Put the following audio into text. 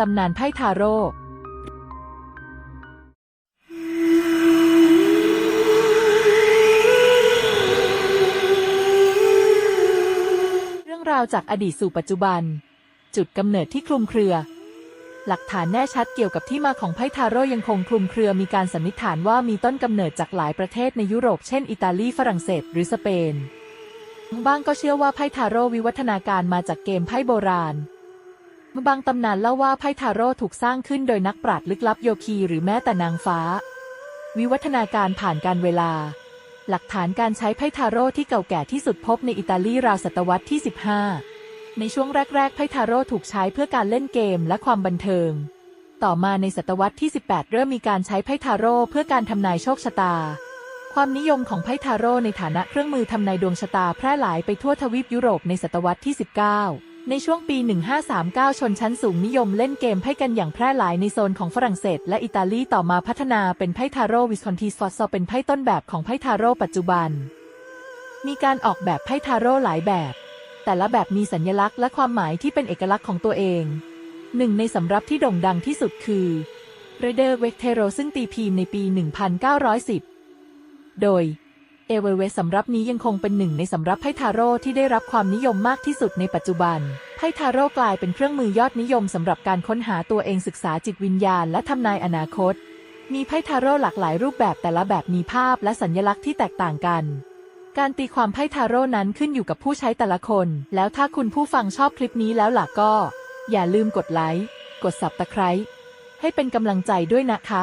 ตำนานไพ่ทาโร่เรื่องราวจากอดีตสู่ปัจจุบัน จุดกำเนิดที่คลุมเครือ หลักฐานแน่ชัดเกี่ยวกับที่มาของไพ่ทาโร่ยังคงคลุมเครือมีการสันนิษฐานว่ามีต้นกำเนิดจากหลายประเทศในยุโรปเช่นอิตาลีฝรั่งเศส หรือสเปนบางก็เชื่อว่าไพ่ทาโร่วิวัฒนาการมาจากเกมไพ่โบราณ บางตำนานเล่าว่าไพ่ทาโร่ถูกสร้างขึ้นโดยนักปราชญ์ลึกลับโยคีหรือแม้แต่นางฟ้า วิวัฒนาการผ่านการเวลา หลักฐานการใช้ไพ่ทาโร่ที่เก่าแก่ที่สุดพบในอิตาลีราวศตวรรษที่ 15 ในช่วงแรก ๆ ไพ่ทาโร่ถูกใช้เพื่อการเล่นเกมและความบันเทิง ต่อมาในศตวรรษที่ 18 เริ่มมีการใช้ไพ่ทาโร่เพื่อการทำนายโชคชะตา ความนิยมของไพ่ทาโร่ในฐานะเครื่องมือทำนายดวงชะตาแพร่หลายไปทั่วทวีปยุโรปในศตวรรษที่ 19 ในช่วงปี 1539 ชนชั้นสูงนิยมเล่นเกมไพ่กันอย่างแพร่หลายในโซนของฝรั่งเศส และอิตาลีต่อมาพัฒนาเป็นไพ่ทาโร่วิสคอนติสฟอสโซเป็นไพ่ต้นแบบของไพ่ทาโร่ปัจจุบัน มีการออกแบบไพ่ทาโร่หลายแบบ แต่ละแบบมีสัญลักษณ์และความหมายที่เป็นเอกลักษณ์ของตัวเอง หนึ่งในสำรับที่โด่งดังที่สุดคือเรเดอร์เวกเทโรซึ่งตีพิมพ์ในปี 1910 โดย เอเวเวสำรับนี้ยังคงเป็นหนึ่งในสำรับไพ่ทาโร่ที่ได้รับความนิยมมากที่สุดในปัจจุบัน ไพ่ทาโร่กลายเป็นเครื่องมือยอดนิยมสำหรับการค้นหาตัวเองศึกษาจิตวิญญาณและทำนายอนาคต มีไพ่ทาโร่หลากหลายรูปแบบแต่ละแบบมีภาพและสัญลักษณ์ที่แตกต่างกัน การตีความไพ่ทาโร่นั้นขึ้นอยู่กับผู้ใช้แต่ละคน แล้วถ้าคุณผู้ฟังชอบคลิปนี้แล้วล่ะก็ อย่าลืมกดไลค์ กด Subscribe ให้เป็นกำลังใจด้วยนะคะ